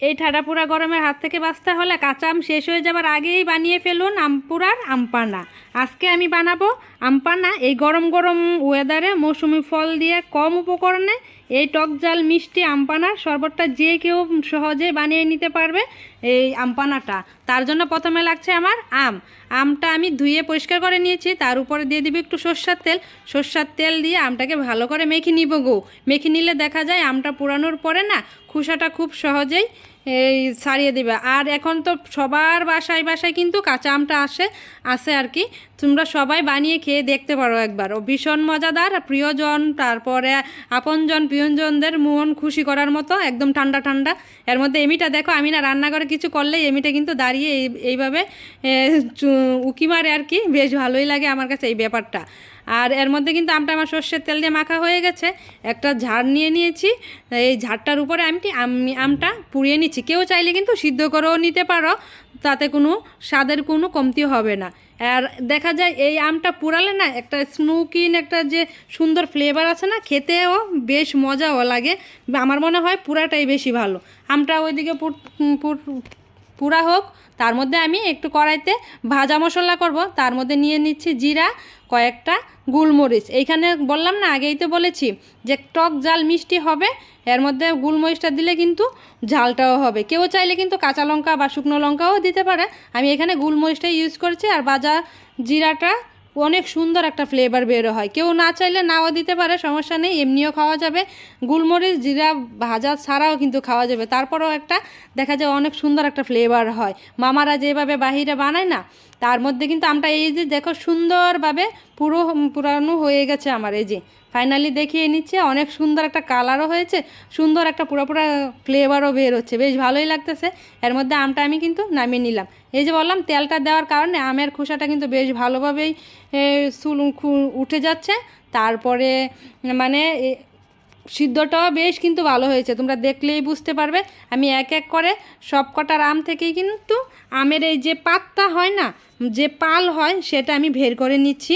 এই ঠাডাপুরা গরমের হাত থেকে বাঁচতে হলে কাঁচা আম শেষ হয়ে যাবার আগেই বানিয়ে ফেলুন আমপুরার আমপানা আজকে আমি বানাবো আমপানা, এই গরম গরম ওয়েদারে মৌসুমি ফল দিয়ে কম উপকরণে এই টক জাল মিষ্টি আমপানার শরবতটা যে কেউ সহজে বানিয়ে নিতে পারবে এই আমপানাটা। তার জন্য প্রথমে লাগছে আমার আম। আমটা আমি ধুয়ে পরিষ্কার করে নিয়েছি, তার উপরে দিয়ে দিবি একটু সর্ষার তেল। সর্ষার তেল দিয়ে আমটাকে ভালো করে মেখে নিব গো। মেখে নিলে দেখা যায় আমটা পুরানোর পরে না, খোসাটা খুব সহজেই এই ছাড়িয়ে দিবে। আর এখন তো সবার বাসায় বাসায় কিন্তু কাঁচা আমটা আসে আসে আর কি। তোমরা সবাই বানিয়ে খেয়ে দেখতে পারো একবার। ও ভীষণ মজাদার। প্রিয়জন, তারপরে আপনজন, প্রিয়জনদের মন খুশি করার মতো, একদম ঠান্ডা ঠান্ডা। এর মধ্যে এমিটা দেখো আমি না রান্নাঘরে কিছু করলেই এমিটা কিন্তু দাঁড়িয়ে এই, এইভাবে উকি মারে আর কি। বেশ ভালোই লাগে আমার কাছে এই ব্যাপারটা। আর এর মধ্যে কিন্তু আমটা আমার সর্ষের তেল দিয়ে মাখা হয়ে গেছে। একটা ঝাড় নিয়ে নিয়েছি। এই ঝাড়টার উপরে আমি আমি আমটা পুড়িয়ে নিচ্ছি। কেউ চাইলে কিন্তু সিদ্ধ করেও নিতে পারো, তাতে কোনো স্বাদের কোনো কমতি হবে না। আর দেখা যায় এই আমটা পুরালে না একটা স্মোকিন একটা যে সুন্দর ফ্লেভার আছে না, খেতেও বেশ মজাও লাগে। আমার মনে হয় পুরাটাই বেশি ভালো। আমটা ওইদিকে পুর- হোক, তার মধ্যে আমি একটু কড়াইতে ভাজা মশলা করব। তার মধ্যে নিয়ে নিচ্ছি জিরা, কয়েকটা গুলমরিচ। এইখানে বললাম না, আগেই তো বলেছি যে টক জাল মিষ্টি হবে, এর মধ্যে গুলমরিচটা দিলে কিন্তু ঝালটাও হবে। কেউ চাইলে কিন্তু কাঁচা লঙ্কা বা শুকনো লঙ্কাও দিতে পারে। আমি এখানে গুলমরিচটাই ইউজ করছি, আর ভাজা জিরাটা অনেক সুন্দর একটা ফ্লেভার বেরো হয়। কেউ না চাইলে নাও দিতে পারে, সমস্যা নেই, এমনিও খাওয়া যাবে। গুলমরিচ, জিরা, ভাজা ছাড়াও কিন্তু খাওয়া যাবে। তারপরেও একটা দেখা যায় অনেক সুন্দর একটা ফ্লেভার হয়। মামারা যেভাবে বাহিরে বানায় না, তার মধ্যে কিন্তু আমরা এই যে দেখো সুন্দরভাবে পুরো পুরানো হয়ে গেছে আমার, এই যে ফাইনালি দেখিয়ে নিচ্ছে, অনেক সুন্দর একটা কালারও হয়েছে, সুন্দর একটা পুরো পুরো ফ্লেভারও বের হচ্ছে, বেশ ভালোই লাগতেছে। এর মধ্যে আমটা আমি কিন্তু নামিয়ে নিলাম। এই যে বললাম, তেলটা দেওয়ার কারণে আমের খোসাটা কিন্তু বেশ ভালোভাবেই চুল উঠে যাচ্ছে। তারপরে মানে সিদ্ধটাও বেশ কিন্তু ভালো হয়েছে, তোমরা দেখলেই বুঝতে পারবে। আমি এক এক করে সব কটার আম থেকেই কিন্তু আমের এই যে পাতটা হয় না, যে পাল হয়, সেটা আমি বের করে নিচ্ছি।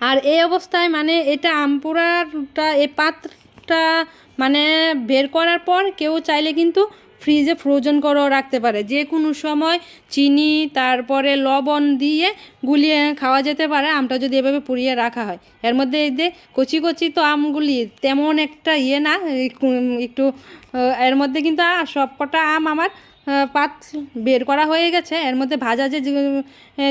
আর এই অবস্থায় মানে এটা আমপুরাটা এই পাত্রটা মানে বের করার পর কেউ চাইলে কিন্তু ফ্রিজে ফ্রোজন করেও রাখতে পারে। যে কোনো সময় চিনি, তারপরে লবণ দিয়ে গুলিয়ে খাওয়া যেতে পারে, আমটা যদি এভাবে পুড়িয়ে রাখা হয়। এর মধ্যে এই যে কচি কচি তো আমগুলি তেমন একটা ইয়ে না, একটু এর মধ্যে কিন্তু আ- সব কটা আম আমার পাত বের করা হয়ে গেছে। এর মধ্যে ভাজা যে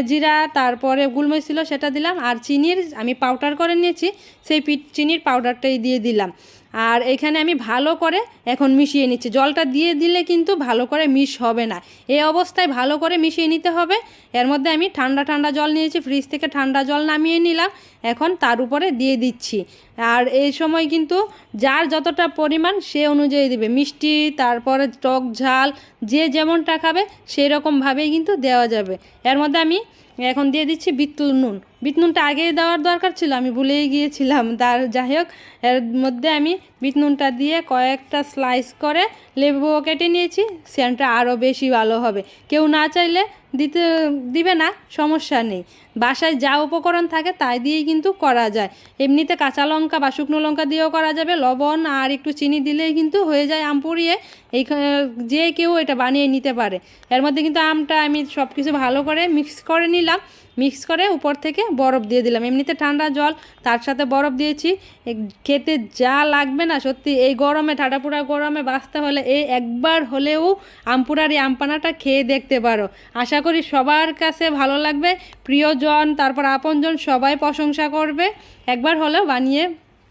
জিরা, তারপরে গুলমরিচ ছিল সেটা দিলাম। আর চিনির আমি পাউডার করে নিয়েছি, সেই চিনির পাউডারটাই দিয়ে দিলাম। আর এখানে আমি ভালো করে এখন মিশিয়ে নিচ্ছি। জলটা দিয়ে দিলে কিন্তু ভালো করে মিশ হবে না। এই অবস্থায় ভালো করে মিশিয়ে নিতে হবে। এর মধ্যে আমি ঠান্ডা ঠান্ডা জল নিয়েছি, ফ্রিজ থেকে ঠান্ডা জল নামিয়ে নিলাম। এখন তার উপরে দিয়ে দিচ্ছি। আর এই সময় কিন্তু যার যতটা পরিমাণ সে অনুযায়ী দিবে। মিষ্টি, তারপরে টক ঝাল, যে যেমনটা খাবে সেই রকমভাবেই কিন্তু দেওয়া যাবে। এর মধ্যে আমি এখন দিয়ে দিচ্ছি বিট নুন। বিট নুনটা আগে দেওয়ার দরকার ছিল, আমি ভুলেই গিয়েছিলাম। তার যাই হোক, এর মধ্যে আমি বিট নুনটা দিয়ে কয়েকটা স্লাইস করে লেবু কেটে নিয়েছি। সেন্টটা আরও বেশি ভালো হবে। কেউ না চাইলে দিতে, দিবে না, সমস্যা নেই। বাসায় যা উপকরণ থাকে তাই দিয়েই কিন্তু করা যায়। এমনিতে কাঁচা লঙ্কা বা শুকনো লঙ্কা দিয়েও করা যাবে, লবণ আর একটু চিনি দিলেই কিন্তু হয়ে যায় আম পুড়িয়ে। এই যে কেউ এটা বানিয়ে নিতে পারে। এর মধ্যে কিন্তু আমটা আমি সব কিছু ভালো করে মিক্স করে নিলাম। মিক্স করে উপর থেকে বরফ দিয়ে দিলাম। এমনিতে ঠান্ডা জল, তার সাথে বরফ দিয়েছি। খেতে যা লাগবে না, সত্যি এই গরমে ঠাডাপুরা গরমে বাঁচতে হলে এই একবার হলেও আমপুরার এই আমপানাটা খেয়ে দেখতে পারো। আশা করি সবার কাছে ভালো লাগবে। প্রিয়জন, তারপর আপনজন সবাই প্রশংসা করবে। একবার হলেও বানিয়ে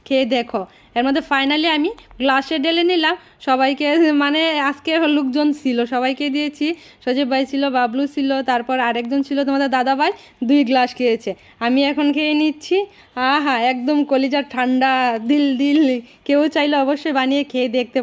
খেয়ে দেখো। এর মধ্যে ফাইনালি আমি গ্লাসে ঢেলে নিলাম। সবাইকে মানে আজকে লোকজন ছিল, সবাইকে দিয়েছি। সজীব ভাই ছিল, বাবলু ছিল, তারপর আরেকজন ছিল তোমাদের দাদা ভাই দুই গ্লাস খেয়েছে। আমি এখন খেয়ে নিচ্ছি। আহা, একদম কলিজার ঠান্ডা, দিল দিল। কেউ চাইলে অবশ্যই বানিয়ে খেয়ে দেখতে